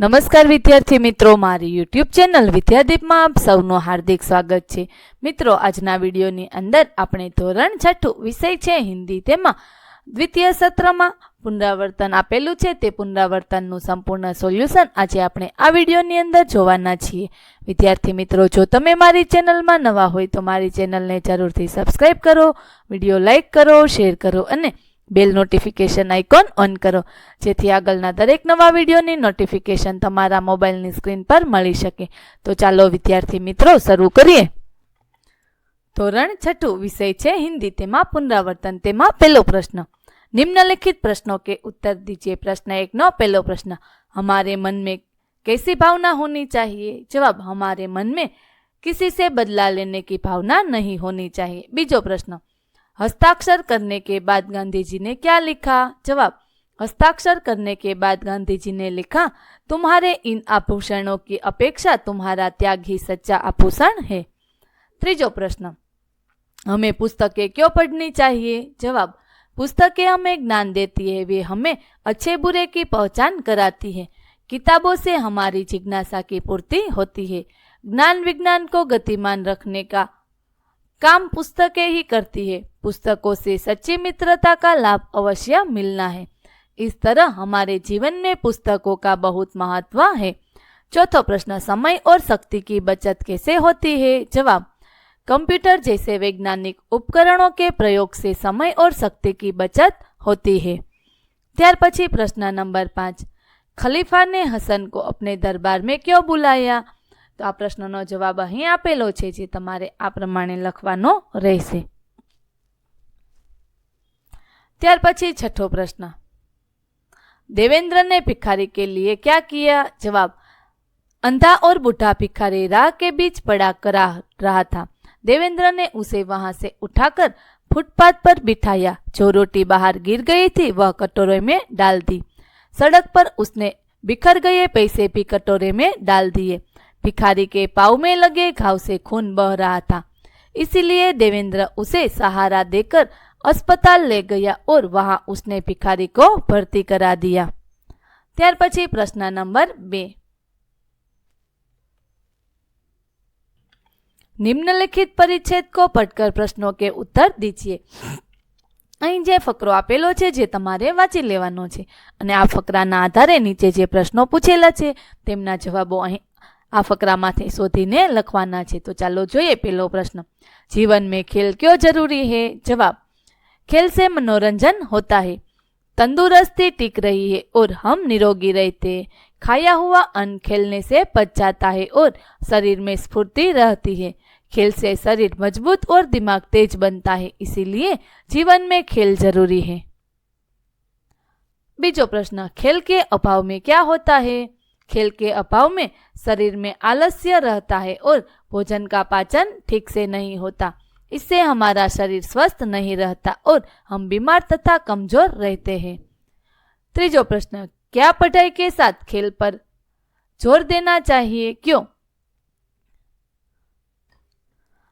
નમસ્કાર વિદ્યાર્થી મિત્રો, મારી યુટ્યુબ ચેનલ વિદ્યાદીપમાં આપ સૌનું હાર્દિક સ્વાગત છે. મિત્રો, આજના વિડીયોની અંદર આપણે ધોરણ છઠ્ઠું વિષય છે, હિન્દી તેમાં. દ્વિતીય સત્રમાં પુનરાવર્તન આપેલું છે, તે પુનરાવર્તનનું સંપૂર્ણ સોલ્યુશન આજે આપણે આ વિડીયોની અંદર જોવાના છીએ. વિદ્યાર્થી મિત્રો, જો તમે મારી ચેનલમાં નવા હોય તો મારી ચેનલને જરૂરથી સબસ્ક્રાઈબ કરો, વીડિયો લાઈક કરો, શેર કરો અને બેલ નોટિફિકેશન આઇકોન ઓન કરો જેથી આગળના દરેક નવા વિડીયોની નોટિફિકેશન તમારા મોબાઈલની સ્ક્રીન પર મળી શકે તો ચાલો વિદ્યાર્થી મિત્રો શરૂ કરીએ ધોરણ છઠ્ઠું વિષય છે હિન્દી તેમાં પુનરાવર્તન તેમાં પહેલો પ્રશ્ન निम्नलिखित प्रश्नों के उत्तर दीजिए प्रश्न एक नौ पहलो प्रश्न हमारे मन में कैसी भावना होनी चाहिए जवाब हमारे मन में किसी से बदला लेने की भावना नहीं होनी चाहिए बीजो प्रश्न हस्ताक्षर करने के बाद गांधी जी ने क्या लिखा? जवाब, हस्ताक्षर करने के बाद गांधी जी ने लिखा, तुम्हारे इन आभूषणों की अपेक्षा तुम्हारा त्याग ही सच्चा आभूषण है। त्रीजो प्रश्न, हमें पुस्तकें क्यों पढ़नी चाहिए? जवाब, पुस्तकें हमें ज्ञान देती है, वे हमें अच्छे बुरे की पहचान कराती है। किताबों से हमारी जिज्ञासा की पूर्ति होती है। ज्ञान विज्ञान को गतिमान रखने का काम पुस्तकें ही करती है पुस्तकों से सच्ची मित्रता का लाभ अवश्य मिलना है इस तरह हमारे जीवन में पुस्तकों का बहुत महत्व है चौथा प्रश्न समय और शक्ति की बचत कैसे होती है जवाब कंप्यूटर जैसे वैज्ञानिक उपकरणों के प्रयोग से समय और शक्ति की बचत होती है ત્યાર પછી પ્રશ્ન નંબર પાંચ ખલીફા ને હસન કો અપને દરબાર મેં ક્યો બુલાયા તો આ પ્રશ્નનો જવાબ અહીં આપેલો છે જે તમારે આ પ્રમાણે લખવાનો રહેશે ત્યાર પછી છઠ્ઠો પ્રશ્ન देवेंद्र ने भिखारी के लिए क्या किया जवाब अंधा और बूढ़ा भिखारी राह के बीच पड़ा करा रहा था देवेंद्र ने उसे वहां से उठाकर फुटपाथ पर बिठाया जो रोटी बाहर गिर गई थी वह कटोरे में डाल दी सड़क पर उसने बिखर गए पैसे भी कटोरे में डाल दिए भिखारी के पाव में लगे घाव से खून बह रहा था इसीलिए देवेंद्र उसे सहारा देकर अस्पताल ले गया और वहां उसने भिखारी को भर्ती करा दिया ત્યાર પછી પ્રશ્ન નંબર બે નિમ્નલિખિત પરિચ્છેદ કો પઢકર પ્રશ્નો કે ઉત્તર દીજીએ અહીં જે ફકરો આપેલો છે જે તમારે વાંચી લેવાનો છે અને આ ફકરાના આધારે નીચે જે પ્રશ્નો પૂછેલા છે તેમના જવાબો અહીં આ ફકરામાંથી શોધીને લખવાના છે તો ચાલો જોઈએ પહેલો પ્રશ્ન जीवन में खेल क्यों जरूरी है जवाब खेल से मनोरंजन होता है तंदुरुस्ती टिक रही है और हम निरोगी रहते हैं खाया हुआ अन्न खेलने से पच जाता है और शरीर में स्फूर्ति रहती है खेल से शरीर मजबूत और दिमाग तेज बनता है इसीलिए जीवन में खेल जरूरी है बीजो प्रश्न खेल के अभाव में क्या होता है खेल के अभाव में शरीर में आलस्य रहता है और भोजन का पाचन ठीक से नहीं होता। इससे हमारा शरीर स्वस्थ नहीं रहता और हम बीमार तथा कमज़ोर रहते हैं। त्रीजो प्रश्न, क्या पढ़ाई के साथ खेल पर ज़ोर देना चाहिए? क्यों?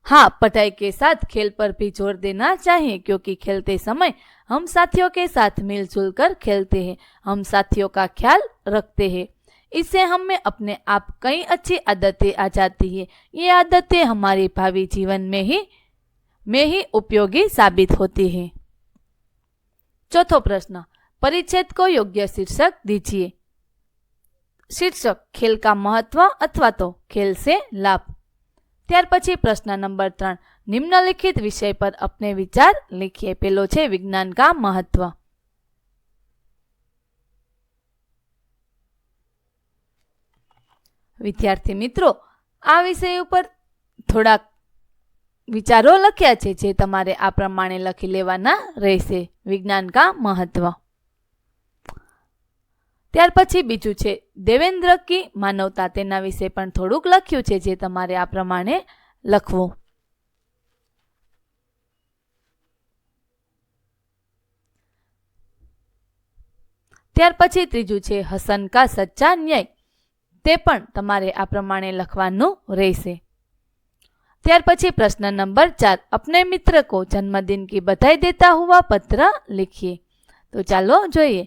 हाँ पढ़ाई के साथ खेल पर भी ज़ोर देना चाहिए, क्योंकि खेलते समय हम साथियों के साथ मिलजुल कर खेलते हैं। हम साथियों का ख्याल रखते हैं। इससे हमें अपने आप कई अच्छी आदतें आ जाती है ये आदतें हमारे भावी जीवन में ही में ही उपयोगी साबित होती है चौथो प्रश्न परिच्छेद को योग्य शीर्षक दीजिए शीर्षक खेल का महत्व अथवा तो खेल से लाभ ત્યાર પછી પ્રશ્ન નંબર ત્રણ નિમ્નલિખિત વિષય પર अपने વિચાર लिखिए પેલો છે વિજ્ઞાન કા મહત્વ વિદ્યાર્થી મિત્રો, આ વિષય ઉપર થોડાક વિચારો લખ્યા છે જે તમારે આ પ્રમાણે લખી લેવાના રહેશે. વિજ્ઞાન કા મહત્વ. ત્યાર પછી બીજું છે, દેવેન્દ્ર કી માનવતા તેના વિશે પણ થોડુંક લખ્યું છે જે તમારે આ પ્રમાણે લખવું. ત્યાર પછી ત્રીજું છે, હસન કા સચ્ચા ન્યાય. તે પણ તમારે આ પ્રમાણે લખવાનું રહેશે ત્યાર પછી પ્રશ્ન નંબર ચાર अपने मित्र को जन्मदिन की बधाई देता हुआ पत्र लिखिए तो ચાલો જોઈએ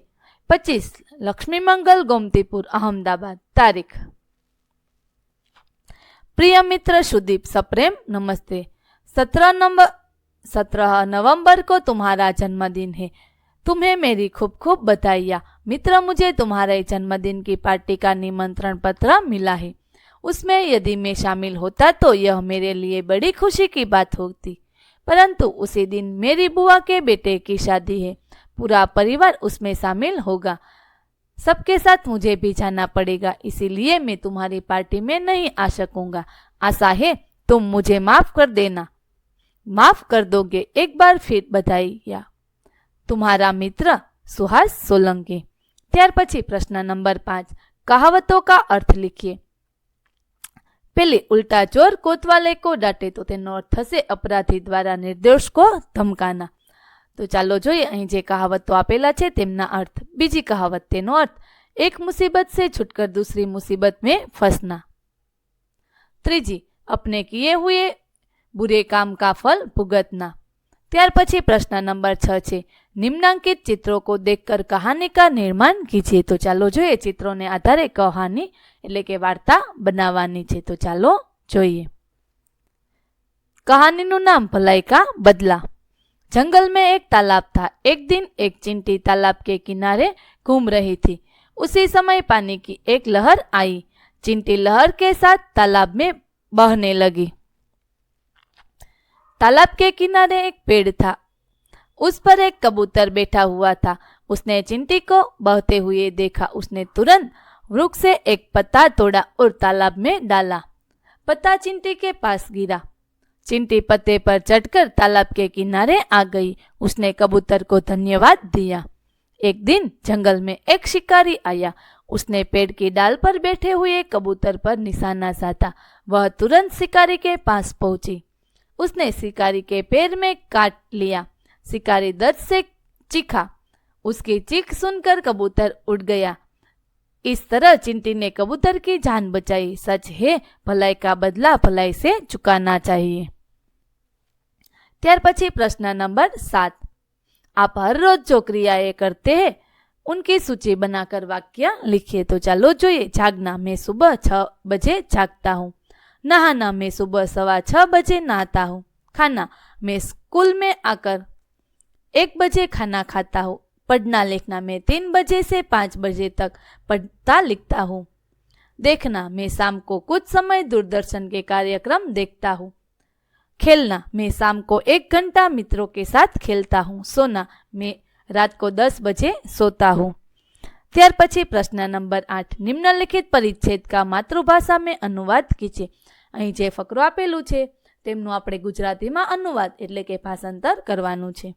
પચીસ લક્ષ્મી મંગલ ગોમતીપુર અહમદાબાદ તારીખ प्रिय मित्र सुदीप सप्रेम नमस्ते सत्रह नंबर सत्रह नवंबर को तुम्हारा जन्मदिन है तुम्हें मेरी खूब खूब बधाइयाँ। मित्र, मुझे तुम्हारे जन्मदिन की पार्टी का निमंत्रण पत्र मिला है। उसमें यदि मैं शामिल होता तो यह मेरे लिए बड़ी खुशी की बात होती। परंतु उसी दिन मेरी बुआ के बेटे की शादी है। पूरा परिवार उसमें शामिल होगा। सबके साथ मुझे भी जाना पड़ेगा, इसीलिए मैं तुम्हारी पार्टी में नहीं आ सकूँगा। आशा है तुम मुझे माफ़ कर देना। माफ़ कर दोगे, एक बार फिर बधाइया। तुम्हारा मित्र सुहास सोलंकी ત્યાર પછી પ્રશ્ન નંબર પાંચ કહાવતો કા અર્થ લીખીએ પેલી ઉલ્ટા ચોર કોતવાલે કો ડાટે તો તેનો અર્થ થશે અપરાધી દ્વારા નિર્દોષ કો ધમકાના તો ચાલો જોઈએ અહીં જે કહાવતો આપેલા છે તેમના અર્થ બીજી કહાવત તેનો અર્થ એક મુસીબત से छुटकर दूसरी मुसीबत में फंसना ત્રીજી अपने किए हुए बुरे काम का फल भुगतना त्यार नंबर छ छे चित्रों को देखकर कहानी का निर्माण कीजिए तो चलो जो चित्रों ने आधार कहानी एले के वार्ता बनावानी तो चलो जो कहानी नु नाम भलाई का बदला जंगल में एक तालाब था एक दिन एक चिंटी तालाब के किनारे घूम रही थी उसी समय पानी की एक लहर आई चिंटी लहर के साथ तालाब में बहने लगी तालाब के किनारे एक पेड़ था। उस पर एक कबूतर बैठा हुआ था। उसने चिंटी को बहते हुए देखा। उसने तुरंत वृक्ष से एक पत्ता तोड़ा और तालाब में डाला। पत्ता चिंटी के पास गिरा। चिंटी पत्ते पर चढ़कर तालाब के किनारे आ गई। उसने कबूतर को धन्यवाद दिया। एक दिन जंगल में एक शिकारी आया। उसने पेड़ की डाल पर बैठे हुए कबूतर पर निशाना साधा। वह तुरंत शिकारी के पास पहुँची। उसने शिकारी के पैर में काट लिया शिकारी दर्द से चीखा उसकी चीख सुनकर कबूतर उड़ गया इस तरह चिंटी ने कबूतर की जान बचाई सच है भलाई का बदला भलाई से चुकाना चाहिए ત્યાર પછી પ્રશ્ન નંબર સાત आप हर रोज जो क्रियाएं करते हैं उनकी सूची बनाकर वाक्य लिखिए तो चलो જોઈએ जागना मैं सुबह छह बजे जागता हूँ नहाना मैं सुबह सवा छह बजे नहाता हूँ खाना मैं स्कूल में आकर एक बजे खाना खाता हूँ पढ़ना लिखना मैं तीन बजे से पाँच बजे तक पढ़ता लिखता हूँ देखना मैं शाम को कुछ समय दूरदर्शन के कार्यक्रम देखता हूँ खेलना मैं शाम को एक घंटा मित्रों के साथ खेलता हूँ सोना मैं रात को दस बजे सोता हूँ ત્યાર પછી પ્રશ્ન નંબર આઠ નિમ્નલિખિત પરિચ્છેદ કા માતૃભાષામાં અનુવાદ કીજે અહીં જે ફકરો આપેલું છે, તેમનું આપણે ગુજરાતીમાં અનુવાદ એટલે કે ભાષાંતર કરવાનું છે.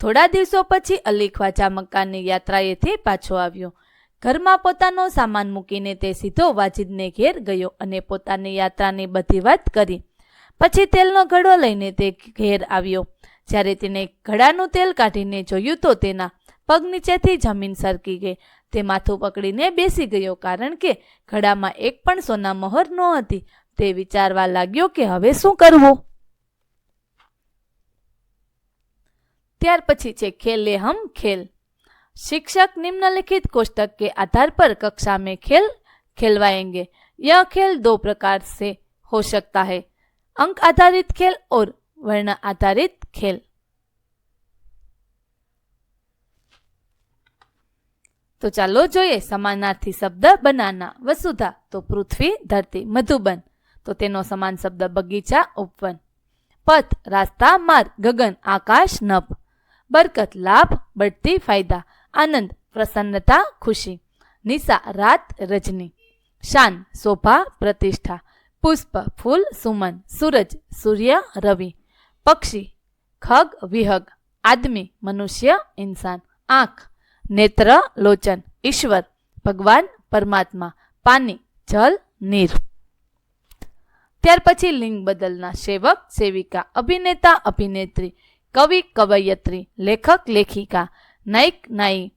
થોડા દિવસો પછી અલી ખ્વાજા મક્કાની યાત્રાએથી પાછો આવ્યો. ઘરમાં પોતાનો સામાન મૂકીને તે સીધો વાજિદને ઘેર ગયો અને પોતાની યાત્રાની બધી વાત કરી. પછી તેલનો ઘડો લઈને તે ઘેર આવ્યો. જ્યારે તેને ઘડાનું તેલ કાઢીને જોયું તો તેના પગ નીચેથી જમીન સરકી ગઈ. તે માથું પકડીને બેસી ગયો કારણ કે ઘડામાં એક પણ સોના મહોર ન હતી તે વિચારવા લાગ્યો કે હવે શું કરવું ત્યાર પછી છે ખેલે હમ ખેલ शिक्षक निम्नलिखित कोष्टक के आधार पर कक्षा में खेल खेलवाएंगे यह खेल दो प्रकार से हो सकता है अंक आधारित खेल और वर्ण आधारित खेल તો ચાલો જોઈએ સમાનાર્થી શબ્દ બનાના. વસુધા, તો પૃથ્વી, ધરતી, મધુબન. તો તેનો સમાન શબ્દ બગીચા, ઉપવન. પથ, રાસ્તા, માર્ગ, ગગન, આકાશ, નભ. બરકત, લાભ, બઢતી, ફાયદા, આનંદ, પ્રસન્નતા, ખુશી. નિશા, રાત, રજની. શાન, શોભા, પ્રતિષ્ઠા. પુષ્પ, ફૂલ, સુમન. સૂરજ, સૂર્ય, રવિ. પક્ષી, ખગ, વિહગ. આદમી, મનુષ્ય, ઇન્સાન. આંખ નેત્ર, લોચન, ઈશ્વર, ભગવાન, પરમાત્મા પાણી જલ, નીર. ત્યાર પછી લિંગ બદલના સેવક, સેવિકા, અભિનેતા, અભિનેત્રી, કવિ, કવયત્રી, લેખક, લેખિકા, નાયક, નાઈ,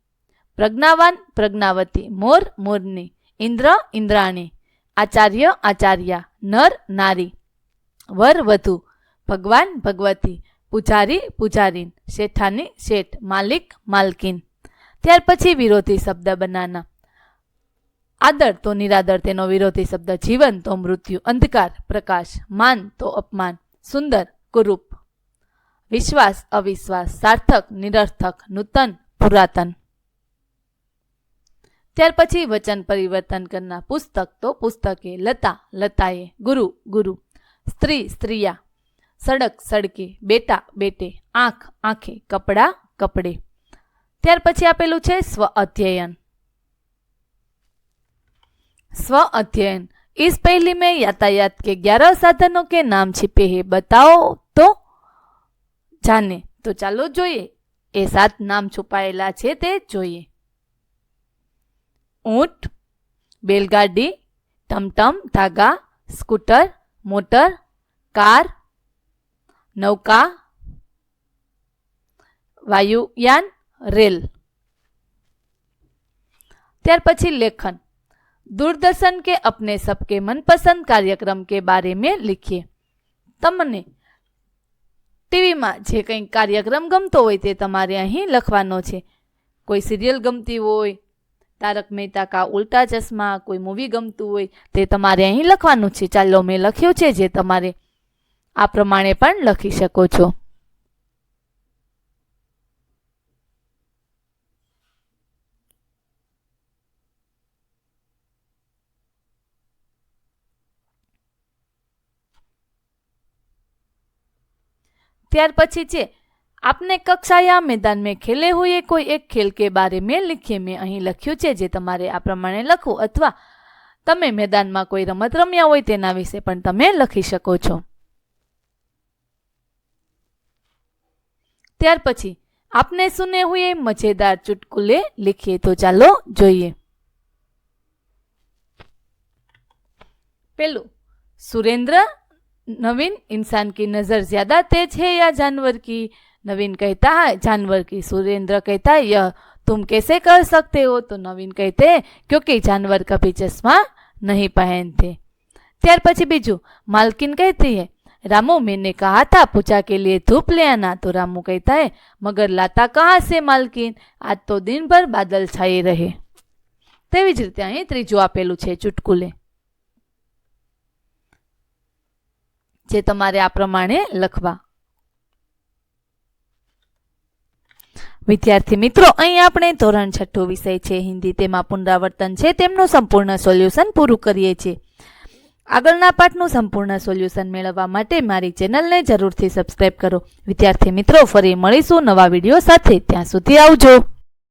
પ્રજ્ઞાવાન, પ્રજ્ઞાવતી, મોર, મોરની, ઇન્દ્ર, ઇન્દ્રાણી, આચાર્ય, આચાર્યા, નર, નારી, વર, વધુ, ભગવાન, ભગવતી, પૂજારી, પૂજારીન, શેઠાની શેઠ, માલિક, માલકીન. ત્યાર પછી વિરોધી શબ્દ બનાના. આદર તો નિરાદર તેનો વિરોધી શબ્દ, જીવન તો મૃત્યુ, અંધકાર, પ્રકાશ, માન તો અપમાન, સુંદર, કુરૂપ, વિશ્વાસ, અવિશ્વાસ, સાર્થક, નિરર્થક, નૂતન, પુરાતન. ત્યાર પછી વચન પરિવર્તન કરનાર પુસ્તક તો પુસ્તકે, લતા, લતાએ, ગુરુ ગુરુ, સ્ત્રી, સ્ત્રીયા, સડક, સડકે, બેટા, બેટે, આંખ, આંખે, કપડા, કપડે. ત્યાર પછી આપેલું છે સ્વ અધ્યયન स्व अध्ययन इस पहली में यातायात के ग्यारह साधनों के नाम छिपे हैं बताओ तो जाने तो ચાલો જોઈએ એ સાત નામ છુપાયેલા છે તે જોઈએ ઊંટ બેલગાડી ટમટમ ધાગા સ્કૂટર મોટર કાર નૌકા વાયુયાન રેલ ત્યાર પછી લેખન दूरदर्शन के अपने सबके मनपसंद कार्यक्रम के बारे में लिखिए તમને ટીવીમાં જે કંઈ કાર્યક્રમ ગમતો હોય તે તમારે અહીં લખવાનો છે કોઈ સિરિયલ ગમતી હોય તારક મહેતા કા ઉલ્ટા ચશ્મા કોઈ મૂવી ગમતું હોય તે તમારે અહીં લખવાનું છે ચાલો મેં લખ્યું છે જે તમારે આ પ્રમાણે પણ લખી શકો છો ત્યાર પછી છે આપને કક્ષાયા મેદાન મેં ખેલે હુએ કોઈ એક ખેલ કે બારે મેં લીખીએ, મેં અહીં લખ્યું છે, જે તમારે આ પ્રમાણે લખવું અથવા તમે મેદાનમાં કોઈ રમત રમ્યા હોય તેના વિશે પણ તમે લખી શકો છો. ત્યાર પછી આપને સુને હુએ મજેદાર ચુટકુલે લીખીએ, તો ચાલો જોઈએ. પેલું, સુરેન્દ્ર नवीन इंसान की नजर ज्यादा तेज है या जानवर की नवीन कहता है जानवर की सुरेंद्र कहता है यह तुम कैसे कर सकते हो तो नवीन कहते हैं क्योंकि जानवर कभी चश्मा नहीं पहनते ત્યાર પછી બીજું मालकिन कहती है रामू मैंने कहा था पूजा के लिए धूप ले आना तो रामू कहता है मगर लाता कहाँ से मालकिन आज तो दिन भर बादल छाए रहे તેવી જ રીતે અહીં ત્રીજું આપેલું છે ચુટકુલે જે તમારે આ પ્રમાણે લખવા. વિદ્યાર્થી મિત્રો, અહીં આપણે ધોરણ છઠ્ઠો વિષય છે, હિન્દી તેમાં પુનરાવર્તન છે. તેમનું સંપૂર્ણ સોલ્યુશન પૂરું કરીએ છીએ. આગળના પાઠનું સંપૂર્ણ સોલ્યુશન મેળવવા માટે મારી ચેનલને જરૂરથી સબસ્ક્રાઇબ કરો. વિદ્યાર્થી મિત્રો, ફરી મળીશું નવા વીડિયો સાથે. ત્યાં સુધી આવજો.